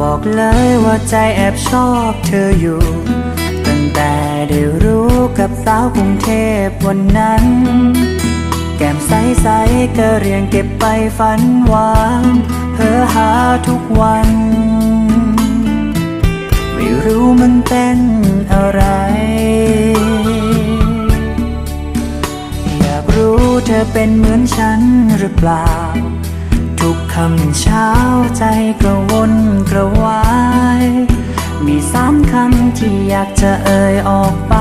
บอกเลยว่าใจแอบชอบเธออยู่ ตั้งแต่ได้รู้กับสาวกรุงเทพวันนั้น แก้มใสๆก็เรียงเก็บไปฝันหวานเพ้อหาทุกวัน ไม่รู้มันเป็นอะไร อยากรู้เธอเป็นเหมือนฉันหรือเปล่า ทุกคำเช้าใจกระวนกระวาย มีสามคำที่อยากจะเอ่ยออกไป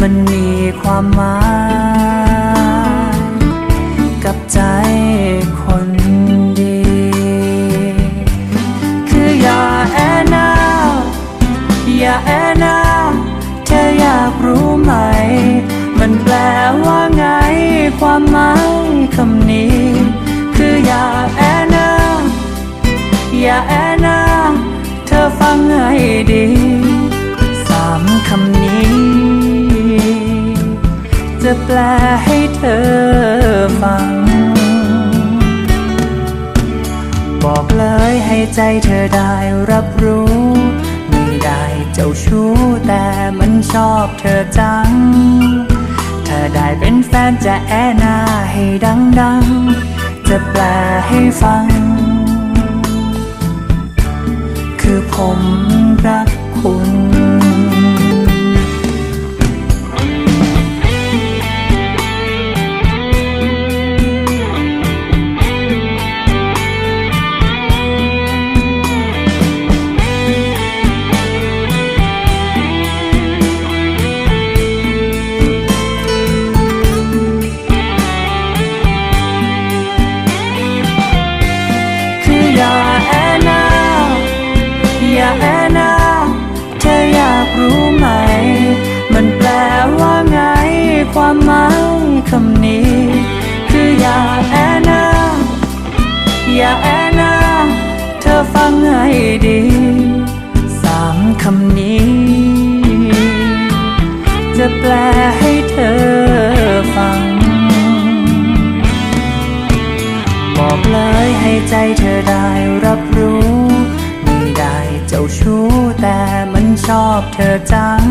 มันมีความหมาย กับใจคนดี คืออย่าแอนาอย่าแอนาเธออยากรู้ไหม มันแปลว่าไงความหมายคำนี้ อย่าแอนาอย่าแอนาเธอฟังให้ดีสามคำนี้ จะแปลให้เธอฟัง บอกเลยให้ใจเธอได้รับรู้ไม่ได้เจ้าชู้แต่มันชอบเธอจัง เธอได้เป็นแฟนจะแอหน้าให้ดังๆ จะแปลให้ฟัง คือผมรักคุณ คำนี้ คืออย่าแอนาอย่าแอนาเธอฟังให้ดีสามคำนี้ จะแปลให้เธอฟัง บอกเลยให้ใจเธอได้รับรู้ ไม่ได้เจ้าชู้แต่มันชอบเธอจัง